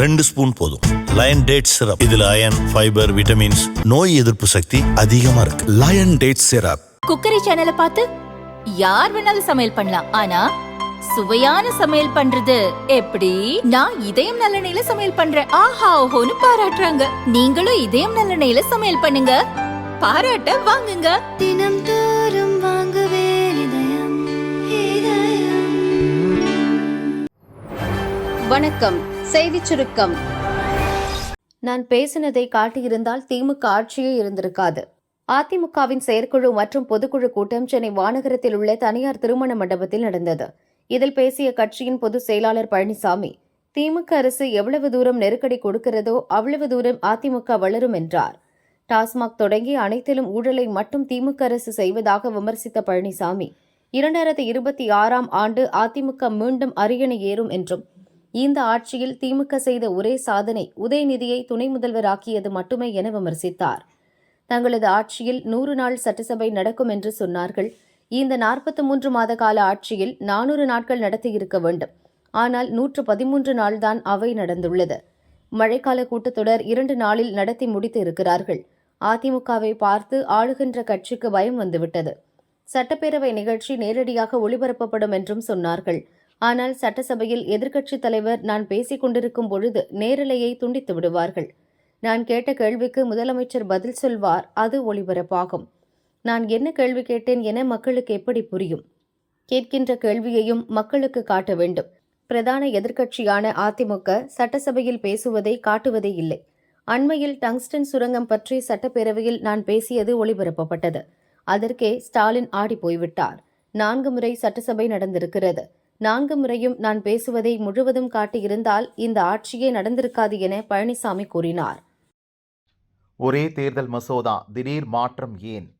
ரெண்டு ஸ்பூன் போதும். Line date syrup இதுல அயன் ஃபைபர் விட்டமின்ஸ் நோய் எதிர்ப்பு சக்தி அதிகமா இருக்கு. லயன் டேட் சிரப் குக்கரி சேனலை பார்த்து யார் வேணாலும் சமையல் பண்ணலாம். ஆனா சுவையான சமையல் பண்றது எப்படி? நான் இதயம் நல்லெண்ணெயில சமையல் பண்றேன். ஆஹா ஓஹோன்னு பாராட்டுறாங்க. நீங்களும் இதயம் நல்லெண்ணெயில சமையல் பண்ணுங்க. பாராட்ட வாங்குங்க. தினம் தோறும் வாங்குவே வணக்கம். செய்திச் சுருக்கம். நான் பேசினதை காட்டியிருந்தால் திமுக ஆட்சியே இருந்திருக்காது. அதிமுகவின் செயற்குழு மற்றும் பொதுக்குழு கூட்டம் சென்னை வானகரத்தில் உள்ள தனியார் திருமண மண்டபத்தில் நடந்தது. இதில் பேசிய கட்சியின் பொதுச் செயலாளர் பழனிசாமி திமுக அரசு எவ்வளவு தூரம் நெருக்கடி கொடுக்கிறதோ அவ்வளவு தூரம் அதிமுக வளரும் என்றார். டாஸ்மாக் தொடங்கி அனைத்திலும் ஊழலை மட்டும் திமுக அரசு செய்வதாக விமர்சித்த பழனிசாமி இரண்டாயிரத்தி இருபத்தி ஆறாம் ஆண்டு அதிமுக மீண்டும் அரியணை ஏறும் என்றும் இந்த ஆட்சியில் திமுக செய்த ஒரே சாதனை உதயநிதியை துணை முதல்வராக்கியது மட்டுமே என விமர்சித்தார். தங்களது ஆட்சியில் நூறு நாள் சட்டசபை நடக்கும் என்று சொன்னார்கள். இந்த நாற்பத்தி மூன்று மாத கால ஆட்சியில் நானூறு நாட்கள் நடத்தியிருக்க வேண்டும். ஆனால் நூற்று பதிமூன்று நாள்தான் அவை நடந்துள்ளது. மழைக்கால கூட்டத்தொடர் இரண்டு நாளில் நடத்தி முடித்து இருக்கிறார்கள் அதிமுகவை பார்த்து ஆளுகின்ற கட்சிக்கு பயம் வந்துவிட்டது. சட்டப்பேரவை நிகழ்ச்சி நேரடியாக ஒளிபரப்பப்படும் என்றும் சொன்னார்கள். ஆனால் சட்டசபையில் எதிர்க்கட்சித் தலைவர் நான் பேசிக் கொண்டிருக்கும் பொழுது நேரலையை துண்டித்து விடுவார்கள். நான் கேட்ட கேள்விக்கு முதலமைச்சர் பதில் சொல்வார் அது ஒளிபரப்பாகும். நான் என்ன கேள்வி கேட்டேன் என மக்களுக்கு எப்படி புரியும்? கேட்கின்ற கேள்வியையும் மக்களுக்கு காட்ட வேண்டும். பிரதான எதிர்க்கட்சியான அதிமுக சட்டசபையில் பேசுவதை காட்டுவதே இல்லை. அண்மையில் டங்ஸ்டன் சுரங்கம் பற்றி சட்டப்பேரவையில் நான் பேசியது ஒளிபரப்பப்பட்டது. அதற்கே ஸ்டாலின் ஆடி போய்விட்டார் நான்கு முறை சட்டசபை நடந்திருக்கிறது. நான்கு முறையும் நான் பேசுவதை முழுவதும் காட்டியிருந்தால் இந்த ஆட்சியே நடந்திருக்காது என பழனிசாமி கூறினார். ஒரே தேர்தல் மசோதா திடீர் மாற்றம் ஏன்?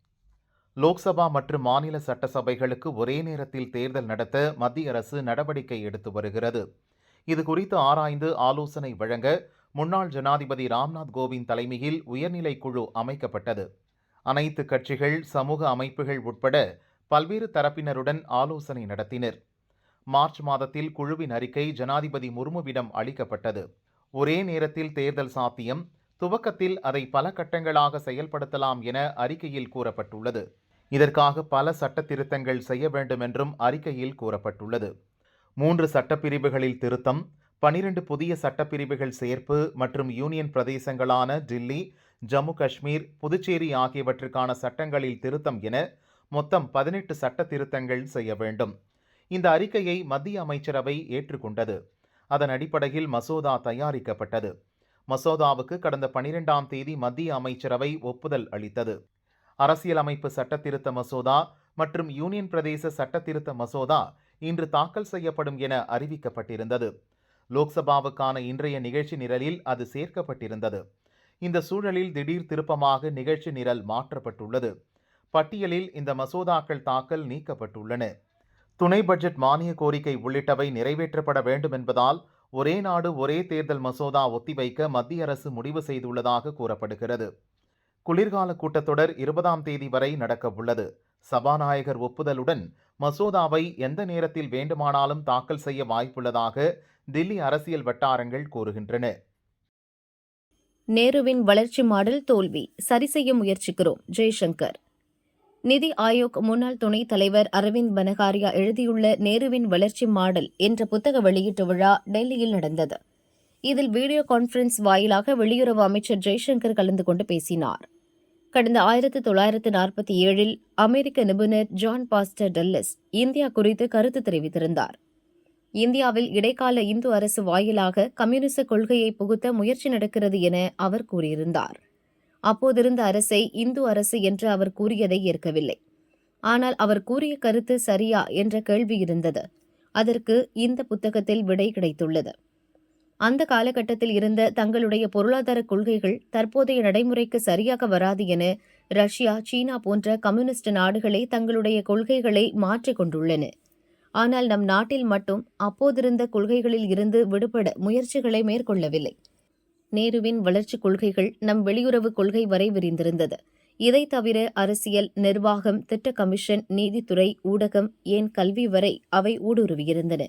லோக்சபா மற்றும் மாநில சட்டசபைகளுக்கு ஒரே நேரத்தில் தேர்தல் நடத்த மத்திய அரசு நடவடிக்கை எடுத்து வருகிறது. இது குறித்து ஆராய்ந்து ஆலோசனை வழங்க முன்னாள் ஜனாதிபதி ராம்நாத் கோவிந்த் தலைமையில் உயர்நிலை குழு அமைக்கப்பட்டது. அனைத்து கட்சிகள் சமூக அமைப்புகள் உட்பட பல்வேறு தரப்பினருடன் ஆலோசனை நடத்தினர். மார்ச் மாதத்தில் குழுவின் அறிக்கை ஜனாதிபதி முர்முவிடம் அளிக்கப்பட்டது. ஒரே நேரத்தில் தேர்தல் சாத்தியம். துவக்கத்தில் அதை பல கட்டங்களாக செயல்படுத்தலாம் என அறிக்கையில் கூறப்பட்டுள்ளது. இதற்காக பல சட்ட திருத்தங்கள் செய்ய வேண்டும் என்றும் அறிக்கையில் கூறப்பட்டுள்ளது. மூன்று சட்டப்பிரிவுகளில் திருத்தம் பனிரெண்டு புதிய சட்டப்பிரிவுகள் சேர்ப்பு மற்றும் யூனியன் பிரதேசங்களான டில்லி ஜம்மு காஷ்மீர் புதுச்சேரி ஆகியவற்றுக்கான சட்டங்களில் திருத்தம் என மொத்தம் பதினெட்டு சட்ட திருத்தங்கள் செய்ய வேண்டும். இந்த அறிக்கையை மத்திய அமைச்சரவை ஏற்றுக்கொண்டது. அதன் அடிப்படையில் மசோதா தயாரிக்கப்பட்டது. மசோதாவுக்கு கடந்த பனிரெண்டாம் தேதி மத்திய அமைச்சரவை ஒப்புதல் அளித்தது. அரசியலமைப்பு சட்டத்திருத்த மசோதா மற்றும் யூனியன் பிரதேச சட்டத்திருத்த மசோதா இன்று தாக்கல் செய்யப்படும் என அறிவிக்கப்பட்டிருந்தது. லோக்சபாவுக்கான இன்றைய நிகழ்ச்சி நிரலில் அது சேர்க்கப்பட்டிருந்தது. இந்த சூழலில் திடீர் திருப்பமாக நிகழ்ச்சி நிரல் மாற்றப்பட்டுள்ளது. பட்டியலில் இந்த மசோதாக்கள் தாக்கல் நீக்கப்பட்டுள்ளன. துணை பட்ஜெட் மானிய கோரிக்கை உள்ளிட்டவை நிறைவேற்றப்பட வேண்டும் என்பதால் ஒரே நாடு ஒரே தேர்தல் மசோதா ஒத்திவைக்க மத்திய அரசு முடிவு செய்துள்ளதாக கூறப்படுகிறது. குளிர்கால கூட்டத்தொடர் இருபதாம் தேதி வரை நடக்க உள்ளது சபாநாயகர் ஒப்புதலுடன் மசோதாவை எந்த நேரத்தில் வேண்டுமானாலும் தாக்கல் செய்ய வாய்ப்புள்ளதாக தில்லி அரசியல் வட்டாரங்கள் கூறுகின்றன. நேருவின் வளர்ச்சி மாடல் தோல்வி. சரி செய்ய முயற்சிக்கிறோம். ஜெய்சங்கர் நிதி ஆயோக் முன்னாள் துணைத் தலைவர் அரவிந்த் பனகாரியா எழுதியுள்ள நேருவின் வளர்ச்சி மாடல் என்ற புத்தக வெளியீட்டு விழா டெல்லியில் நடந்தது. இதில் வீடியோ கான்பரன்ஸ் வாயிலாக வெளியுறவு அமைச்சர் ஜெய்சங்கர் கலந்து கொண்டு பேசினார். கடந்த ஆயிரத்து தொள்ளாயிரத்து நாற்பத்தி ஏழில் அமெரிக்க நிபுணர் ஜான் பாஸ்டர் டல்லஸ் இந்தியா குறித்து கருத்து தெரிவித்திருந்தார். இந்தியாவில் இடைக்கால இந்து அரசு வாயிலாக கம்யூனிச கொள்கையை புகுத்த முயற்சி நடக்கிறது என அவர் கூறியிருந்தார். அப்போதிருந்த அரசை இந்து அரசு என்று அவர் கூறியதை ஏற்கவில்லை. ஆனால் அவர் கூறிய கருத்து சரியா என்ற கேள்வி இருந்தது. அதற்கு இந்த புத்தகத்தில் விடை கிடைத்துள்ளது. அந்த காலகட்டத்தில் இருந்த தங்களுடைய பொருளாதார கொள்கைகள் தற்போதைய நடைமுறைக்கு சரியாக வராது என ரஷ்யா சீனா போன்ற கம்யூனிஸ்ட் நாடுகளே தங்களுடைய கொள்கைகளை மாற்றிக் கொண்டுள்ளன. ஆனால் நம் நாட்டில் மட்டும் அப்போதிருந்த கொள்கைகளில் இருந்து விடுபட முயற்சிகளை மேற்கொள்ளவில்லை. நேருவின் வளர்ச்சிக் கொள்கைகள் நம் வெளியுறவு கொள்கை வரை விரிந்திருந்தது. இதை தவிர அரசியல் நிர்வாகம் திட்ட கமிஷன் நீதித்துறை ஊடகம் ஏன் கல்வி வரை அவை ஊடுருவியிருந்தன.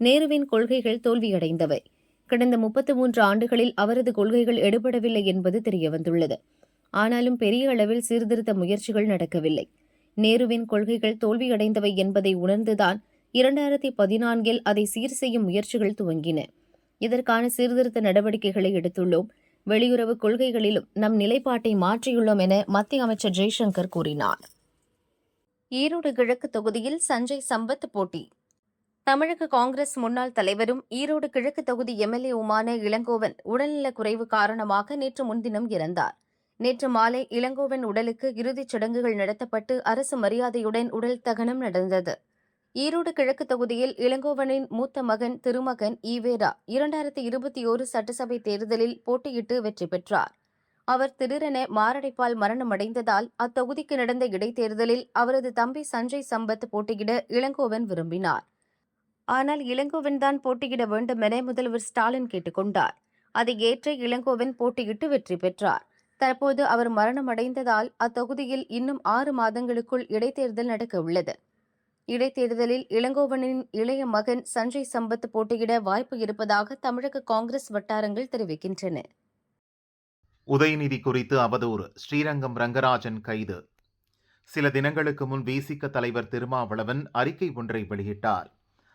நேருவின் கொள்கைகள் தோல்வியடைந்தவை. கடந்த முப்பத்து மூன்று ஆண்டுகளில் அவரது கொள்கைகள் எடுபடவில்லை என்பது தெரியவந்துள்ளது. ஆனாலும் பெரிய அளவில் சீர்திருத்த முயற்சிகள் நடக்கவில்லை. நேருவின் கொள்கைகள் தோல்வியடைந்தவை என்பதை உணர்ந்துதான் இரண்டாயிரத்தி பதினான்கில் அதை சீர் செய்யும் முயற்சிகள் துவங்கின. இதற்கான சீர்திருத்த நடவடிக்கைகளை எடுத்துள்ளோம். வெளியுறவு கொள்கைகளிலும் நம் நிலைப்பாட்டை மாற்றியுள்ளோம் என மத்திய அமைச்சர் ஜெய்சங்கர் கூறினார். ஈரோடு கிழக்கு தொகுதியில் சஞ்சய் சம்பத் போட்டி. தமிழக காங்கிரஸ் முன்னாள் தலைவரும் ஈரோடு கிழக்கு தொகுதி எம்எல்ஏவுமான இளங்கோவன் உடல்நலக் குறைவு காரணமாக நேற்று முன்தினம் இறந்தார். நேற்று மாலை இளங்கோவன் உடலுக்கு இறுதிச் சடங்குகள் நடத்தப்பட்டு அரசு மரியாதையுடன் உடல் தகனம் நடந்தது. ஈரோடு கிழக்கு தொகுதியில் இளங்கோவனின் மூத்த மகன் திருமகன் ஈவேரா இரண்டாயிரத்தி இருபத்தி ஓரு சட்டசபை தேர்தலில் போட்டியிட்டு வெற்றி பெற்றார். அவர் திடீரென மாரடைப்பால் மரணமடைந்ததால் அத்தொகுதிக்கு நடந்த இடைத்தேர்தலில் அவரது தம்பி சஞ்சய் சம்பத் போட்டியிட இளங்கோவன் விரும்பினார். ஆனால் இளங்கோவன் தான் போட்டியிட வேண்டும் என முதல்வர் ஸ்டாலின் கேட்டுக்கொண்டார். அதை ஏற்ற இளங்கோவன் போட்டியிட்டு வெற்றி பெற்றார். தற்போது அவர் மரணமடைந்ததால் அத்தொகுதியில் இன்னும் ஆறு மாதங்களுக்குள் இடைத்தேர்தல் நடக்க உள்ளது இடைத்தேர்தலில் இளங்கோவனின் இளைய மகன் சஞ்சய் சம்பத் போட்டியிட வாய்ப்பு இருப்பதாக தமிழக காங்கிரஸ் வட்டாரங்கள் தெரிவிக்கின்றன. உதயநிதி குறித்து அவதூறு ஸ்ரீரங்கம் ரங்கராஜன் கைது. சில தினங்களுக்கு முன் விசிக தலைவர் திருமாவளவன் அறிக்கை ஒன்றை வெளியிட்டார்.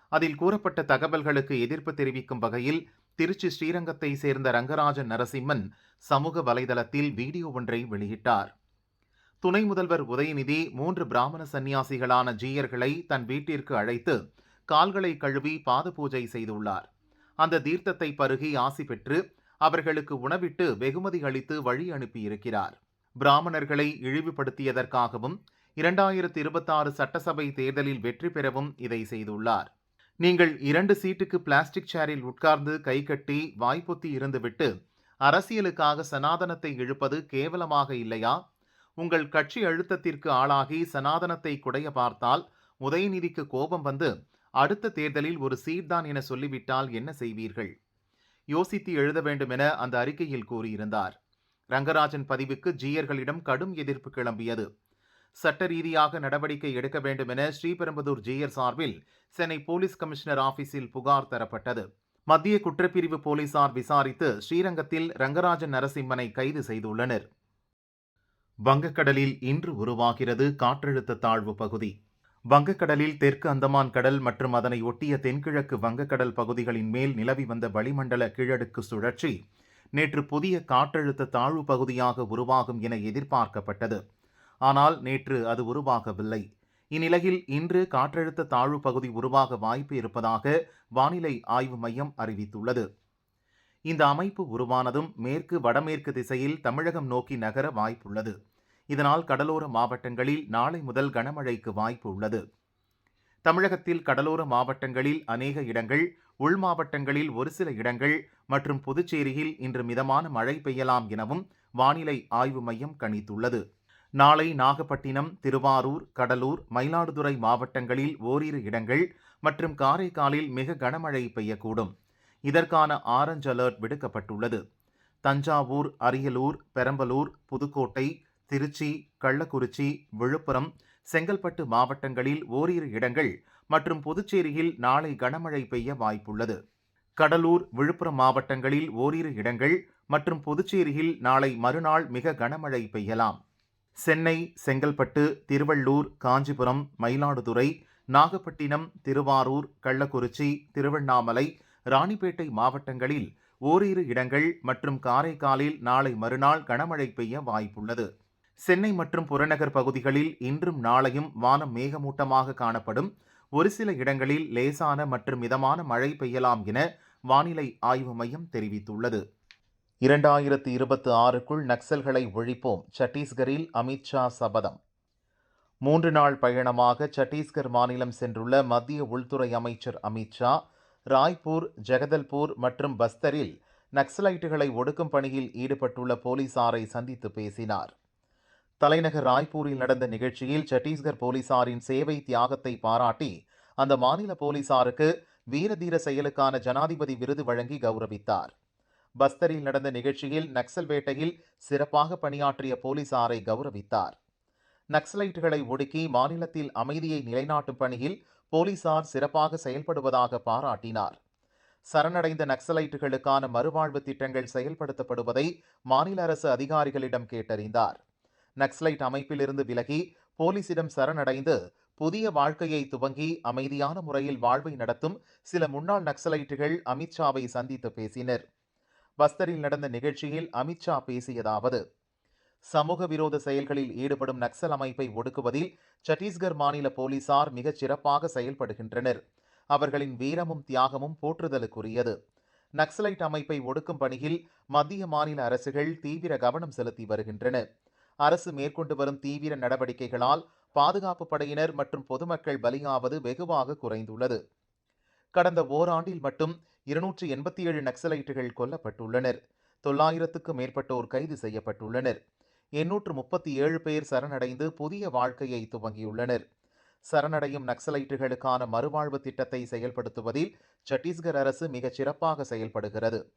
அதில் கூறப்பட்ட தகவல்களுக்கு எதிர்ப்பு தெரிவிக்கும் வகையில் திருச்சி ஸ்ரீரங்கத்தை சேர்ந்த ரங்கராஜன் நரசிம்மன் சமூக வலைதளத்தில் வீடியோ ஒன்றை வெளியிட்டார். துணை முதல்வர் உதயநிதி மூன்று பிராமண சந்நியாசிகளான ஜீயர்களை தன் வீட்டிற்கு அழைத்து கால்களை கழுவி பாத பூஜை செய்துள்ளார். அந்த தீர்த்தத்தை பருகி ஆசி பெற்று அவர்களுக்கு உணவிட்டு வெகுமதி அளித்து வழி அனுப்பியிருக்கிறார். பிராமணர்களை இழிவுபடுத்தியதற்காகவும் இரண்டாயிரத்தி இருபத்தாறு சட்டசபை தேர்தலில் வெற்றி பெறவும் இதை செய்துள்ளார். நீங்கள் இரண்டு சீட்டுக்கு பிளாஸ்டிக் சேரில் உட்கார்ந்து கை கட்டி வாய்ப்பொத்தி இருந்துவிட்டு அரசியலுக்காக சனாதனத்தை இழுப்பது கேவலமாக இல்லையா? உங்கள் கட்சி அழுத்தத்திற்கு ஆளாகி சனாதனத்தை குடைய பார்த்தால் உதயநிதிக்கு கோபம் வந்து அடுத்த தேர்தலில் ஒரு சீட்தான் என சொல்லிவிட்டால் என்ன செய்வீர்கள்? யோசித்து எழுத வேண்டும் என அந்த அறிக்கையில் கூறியிருந்தார். ரங்கராஜன் பதிவுக்கு ஜீயர்களிடம் கடும் எதிர்ப்பு கிளம்பியது. சட்ட ரீதியாக நடவடிக்கை எடுக்க வேண்டும் என ஸ்ரீபெரும்புதூர் ஜீயர் சார்பில் சென்னை போலீஸ் கமிஷனர் ஆபீஸில் புகார் தரப்பட்டது. மத்திய குற்றப்பிரிவு போலீசார் விசாரித்து ஸ்ரீரங்கத்தில் ரங்கராஜன் நரசிம்மனை கைது செய்துள்ளனர். வங்கக்கடலில் இன்று உருவாகிறது காற்றழுத்த தாழ்வு பகுதி. வங்கக்கடலில் தெற்கு அந்தமான் கடல் மற்றும் அதனை ஒட்டிய தென்கிழக்கு வங்கக்கடல் பகுதிகளின் மேல் நிலவி வந்த வளிமண்டல கீழடுக்கு சுழற்சி நேற்று புதிய காற்றழுத்த தாழ்வு பகுதியாக உருவாகும் என எதிர்பார்க்கப்பட்டது. ஆனால் நேற்று அது உருவாகவில்லை. இந்நிலையில் இன்று காற்றழுத்த தாழ்வு பகுதி உருவாக வாய்ப்பு இருப்பதாக வானிலை ஆய்வு மையம் அறிவித்துள்ளது. இந்த அமைப்பு உருவானதும் மேற்கு வடமேற்கு திசையில் தமிழகம் நோக்கி நகர வாய்ப்புள்ளது. இதனால் கடலோர மாவட்டங்களில் நாளை முதல் கனமழைக்கு வாய்ப்பு உள்ளது. தமிழகத்தில் கடலோர மாவட்டங்களில் அநேக இடங்கள் உள் மாவட்டங்களில் ஒரு சில இடங்கள் மற்றும் புதுச்சேரியில் இன்று மிதமான மழை பெய்யலாம் எனவும் வானிலை ஆய்வு மையம் கணித்துள்ளது. நாளை நாகப்பட்டினம் திருவாரூர் கடலூர் மயிலாடுதுறை மாவட்டங்களில் ஓரிரு இடங்கள் மற்றும் காரைக்காலில் மிக கனமழை பெய்யக்கூடும். இதற்கான ஆரஞ்ச் அலர்ட் விடுக்கப்பட்டுள்ளது. தஞ்சாவூர் அரியலூர் பெரம்பலூர் புதுக்கோட்டை திருச்சி கள்ளக்குறிச்சி விழுப்புரம் செங்கல்பட்டு மாவட்டங்களில் ஓரிரு இடங்கள் மற்றும் புதுச்சேரியில் நாளை கனமழை பெய்ய வாய்ப்புள்ளது. கடலூர் விழுப்புரம் மாவட்டங்களில் ஓரிரு இடங்கள் மற்றும் புதுச்சேரியில் நாளை மறுநாள் மிக கனமழை பெய்யலாம். சென்னை செங்கல்பட்டு திருவள்ளூர் காஞ்சிபுரம் மயிலாடுதுறை நாகப்பட்டினம் திருவாரூர் கள்ளக்குறிச்சி திருவண்ணாமலை ராணிப்பேட்டை மாவட்டங்களில் ஓரிரு இடங்கள் மற்றும் காரைக்காலில் நாளை மறுநாள் கனமழை பெய்ய வாய்ப்புள்ளது. சென்னை மற்றும் புறநகர் பகுதிகளில் இன்றும் நாளையும் வானம் மேகமூட்டமாக காணப்படும். ஒரு சில இடங்களில் லேசான மற்றும் மிதமான மழை பெய்யலாம் என வானிலை ஆய்வு மையம் தெரிவித்துள்ளது. இரண்டாயிரத்தி இருபத்தி ஆறுக்குள் நக்சல்களை ஒழிப்போம். சத்தீஸ்கரில் அமித்ஷா சபதம். மூன்று நாள் பயணமாக சத்தீஸ்கர் மாநிலம் சென்றுள்ள மத்திய உள்துறை அமைச்சர் அமித்ஷா ராய்ப்பூர் ஜெகதல்பூர் மற்றும் பஸ்தரில் நக்சலைட்டுகளை ஒடுக்கும் பணியில் ஈடுபட்டுள்ள போலீசாரை சந்தித்து பேசினார். தலைநகர் ராய்ப்பூரில் நடந்த நிகழ்ச்சியில் சத்தீஸ்கர் போலீசாரின் சேவை தியாகத்தை பாராட்டி அந்த மாநில போலீசாருக்கு வீரதீர செயலுக்கான ஜனாதிபதி விருது வழங்கி கௌரவித்தார். பஸ்தரில் நடந்த நிகழ்ச்சியில் நக்சல் வேட்டையில் சிறப்பாக பணியாற்றிய போலீசாரை கௌரவித்தார். நக்சலைட்டுகளை ஒடுக்கி மாநிலத்தில் அமைதியை நிலைநாட்டும் பணியில் போலீசார் சிறப்பாக செயல்படுவதாக பாராட்டினார். சரணடைந்த நக்சலைட்டுகளுக்கான மறுவாழ்வு திட்டங்கள் செயல்படுத்தப்படுவதை மாநில அரசு அதிகாரிகளிடம் கேட்டறிந்தார். நக்சலைட் அமைப்பிலிருந்து விலகி போலீசிடம் சரணடைந்து புதிய வாழ்க்கையை துவங்கி அமைதியான முறையில் வாழ்வை நடத்தும் சில முன்னாள் நக்சலைட்டுகள் அமித்ஷாவை சந்தித்து பேசினர். பஸ்தரில் நடந்த நிகழ்ச்சியில் அமித்ஷா பேசியதாவது சமூக விரோத செயல்களில் ஈடுபடும் நக்சல் அமைப்பை ஒடுக்குவதில் சத்தீஸ்கர் மாநில போலீசார் மிகச் சிறப்பாக செயல்படுகின்றனர். அவர்களின் வீரமும் தியாகமும் போற்றுதலுக்குரியது. நக்சலைட் அமைப்பை ஒடுக்கும் பணியில் மத்திய மாநில அரசுகள் தீவிர கவனம் செலுத்தி வருகின்றன. அரசு மேற்கொண்டு வரும் தீவிர நடவடிக்கைகளால் பாதுகாப்பு படையினர் மற்றும் பொதுமக்கள் பலியாவது வெகுவாக குறைந்துள்ளது. கடந்த ஓராண்டில் மட்டும் இருநூற்று எண்பத்தி ஏழு நக்சலைட்டுகள் கொல்லப்பட்டுள்ளனர். தொள்ளாயிரத்துக்கும் மேற்பட்டோர் கைது செய்யப்பட்டுள்ளனர். எண்ணூற்று முப்பத்தி ஏழு பேர் சரணடைந்து புதிய வாழ்க்கையை துவங்கியுள்ளனர். சரணடையும் நக்சலைட்டுகளுக்கான மறுவாழ்வு திட்டத்தை செயல்படுத்துவதில் சத்தீஸ்கர் அரசு மிகச் சிறப்பாக செயல்படுகிறது.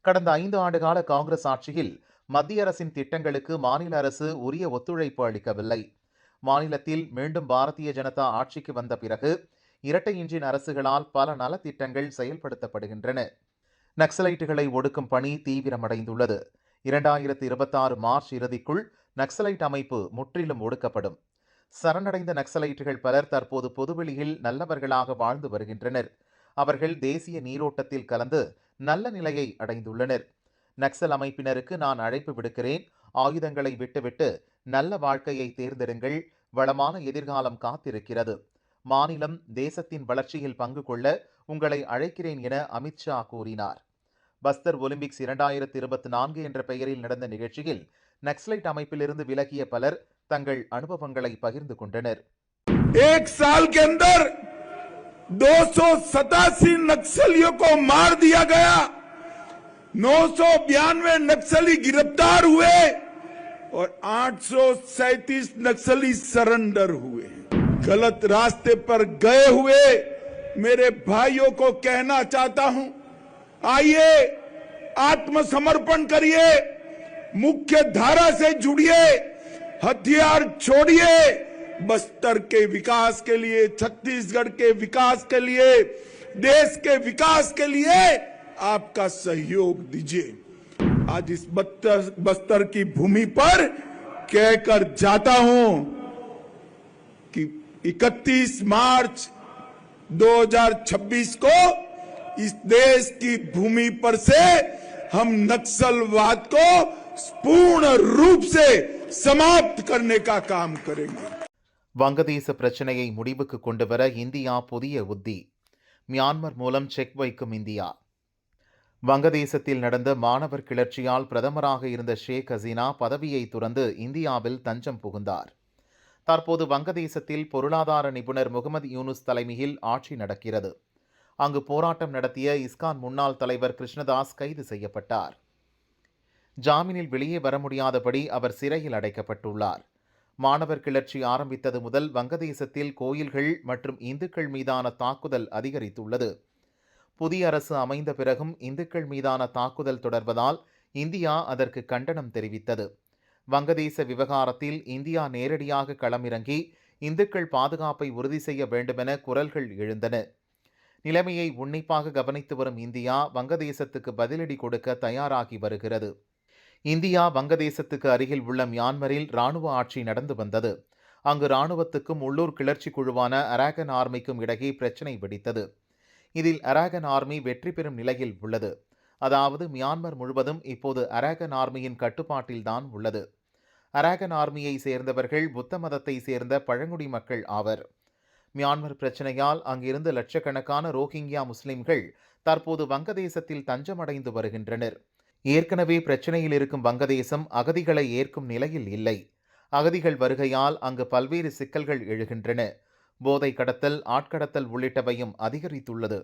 கடந்த ஐந்து ஆண்டுகால காங்கிரஸ் ஆட்சியில் மத்திய அரசின் திட்டங்களுக்கு மாநில அரசு உரிய ஒத்துழைப்பு அளிக்கவில்லை. மாநிலத்தில் மீண்டும் பாரதிய ஜனதா ஆட்சிக்கு வந்த பிறகு இரட்டை இன்ஜின் அரசுகளால் பல நலத்திட்டங்கள் செயல்படுத்தப்படுகின்றன. நக்சலைட்டுகளை ஒடுக்கும் பணி தீவிரமடைந்துள்ளது. இரண்டாயிரத்தி இருபத்தாறு மார்ச் இறுதிக்குள் நக்சலைட் அமைப்பு முற்றிலும் ஒடுக்கப்படும். சரணடைந்த நக்சலைட்டுகள் பலர் தற்போது பொதுவெளியில் நல்லவர்களாக வாழ்ந்து வருகின்றனர். அவர்கள் தேசிய நீரோட்டத்தில் கலந்து நல்ல நிலையை அடைந்துள்ளனர். நக்சல் அமைப்பினருக்கு நான் அழைப்பு விடுக்கிறேன். ஆயுதங்களை விட்டுவிட்டு நல்ல வாழ்க்கையை தேர்ந்தெடுங்கள். வளமான எதிர்காலம் காத்திருக்கிறது. மாநிலம் தேசத்தின் வளர்ச்சியில் பங்கு கொள்ள உங்களை அழைக்கிறேன் என அமித்ஷா கூறினார். பஸ்தர் ஒலிம்பிக்ஸ் இரண்டாயிரத்தி இருபத்தி நான்கு என்ற பெயரில் நடந்த நிகழ்ச்சியில் நக்சலைட் அமைப்பிலிருந்து விலகிய பலர் தங்கள் அனுபவங்களை பகிர்ந்து கொண்டனர் एक साल के अंदर दो नक्सलियों को मार दिया गया नौ सौ बयानवे नक्सली गिरफ्तार हुए और आठ नक्सली सरेंडर हुए गलत रास्ते पर गए हुए मेरे भाइयों को कहना चाहता हूं आइए, आत्मसमर्पण करिए, मुख्य धारा से जुड़िए, हथियार छोड़िए, बस्तर के विकास के लिए, छत्तीसगढ़ के विकास के लिए, देश के विकास के लिए आपका सहयोग दीजिए। आज इस बस्तर बस्तर की भूमि पर कहकर जाता हूँ कि 31 मार्च 2026 को इस देश की भूमि पर से हम नक्सलवाद को पूर्ण रूप से समाप्त करने का काम करेंगे வங்கதேச பிரச்சினையை முடிவுக்கு கொண்டுவர இந்தியா புதிய உத்தி மியான்மர் மூலம் செக் வைக்கும் இந்தியா வங்கதேசத்தில் நடந்த மாணவர் கிளர்ச்சியால் பிரதமராக இருந்த ஷேக் ஹசீனா பதவியை துறந்து இந்தியாவில் தஞ்சம் புகுந்தார் தற்போது வங்கதேசத்தில் பொருளாதார நிபுணர் முகமது யூனுஸ் தலைமையில் ஆட்சி நடக்கிறது அங்கு போராட்டம் நடத்திய இஸ்கான் முன்னாள் தலைவர் கிருஷ்ணதாஸ் கைது செய்யப்பட்டார். ஜாமீனில் வெளியே வர முடியாதபடி அவர் சிறையில் அடைக்கப்பட்டுள்ளார். மாணவர் கிளர்ச்சி ஆரம்பித்தது முதல் வங்கதேசத்தில் கோயில்கள் மற்றும் இந்துக்கள் மீதான தாக்குதல் அதிகரித்துள்ளது. புதிய அரசு அமைந்த பிறகும் இந்துக்கள் மீதான தாக்குதல் தொடர்வதால் இந்தியா அதற்கு கண்டனம் தெரிவித்தது. வங்கதேச விவகாரத்தில் இந்தியா நேரடியாக களமிறங்கி இந்துக்கள் பாதுகாப்பை உறுதி செய்ய வேண்டுமென குரல்கள் எழுந்தன. நிலைமையை உன்னிப்பாக கவனித்து வரும் இந்தியா வங்கதேசத்துக்கு பதிலடி கொடுக்க தயாராகி வருகிறது. இந்தியா வங்கதேசத்துக்கு அருகில் உள்ள மியான்மரில் இராணுவ ஆட்சி நடந்து வந்தது. அங்கு இராணுவத்துக்கும் உள்ளூர் கிளர்ச்சி குழுவான அராகன் ஆர்மிக்கும் இடையே பிரச்சினை வெடித்தது. இதில் அராகன் ஆர்மி வெற்றி பெறும் நிலையில் உள்ளது. அதாவது மியான்மர் முழுவதும் இப்போது அராகன் ஆர்மியின் கட்டுப்பாட்டில்தான் உள்ளது. அராகன் ஆர்மியை சேர்ந்தவர்கள் புத்த மதத்தை சேர்ந்த பழங்குடி மக்கள் ஆவர். மியான்மர் பிரச்சனையால் அங்கிருந்து லட்சக்கணக்கான ரோஹிங்கியா முஸ்லிம்கள் தற்போது வங்கதேசத்தில் தஞ்சமடைந்து வருகின்றனர். ஏற்கனவே பிரச்சனையில் இருக்கும் வங்கதேசம் அகதிகளை ஏற்கும் நிலையில் இல்லை. அகதிகள் வருகையால் அங்கு பல்வேறு சிக்கல்கள் எழுகின்றன. போதை கடத்தல் ஆட்கடத்தல் உள்ளிட்டவையும் அதிகரித்துள்ளது.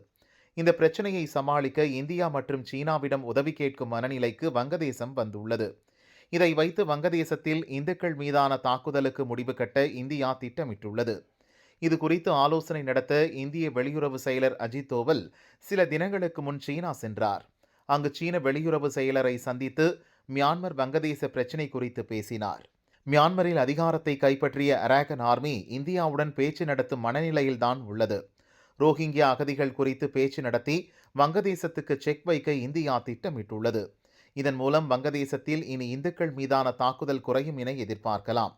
இந்த பிரச்சனையை சமாளிக்க இந்தியா மற்றும் சீனாவிடம் உதவி கேட்கும் மனநிலைக்கு வங்கதேசம் வந்துள்ளது. இதை வைத்து வங்கதேசத்தில் இந்துக்கள் மீதான தாக்குதலுக்கு முடிவு கட்ட இந்தியா திட்டமிட்டுள்ளது. இது குறித்து ஆலோசனை நடத்த இந்திய வெளியுறவு செயலர் அஜித் தோவல் சில தினங்களுக்கு முன் சீனா சென்றார். அங்கு சீன வெளியுறவு செயலரை சந்தித்து மியான்மர் வங்கதேச பிரச்சினை குறித்து பேசினார். மியான்மரில் அதிகாரத்தை கைப்பற்றிய அராகன் ஆர்மி இந்தியாவுடன் பேச்சு நடத்தும் மனநிலையில்தான் உள்ளது. ரோஹிங்கியா அகதிகள் குறித்து பேச்சு நடத்தி வங்கதேசத்துக்கு செக் வைக்க இந்தியா திட்டமிட்டுள்ளது. இதன் மூலம் வங்கதேசத்தில் இனி இந்துக்கள் மீதான தாக்குதல் குறையும் என எதிர்பார்க்கலாம்.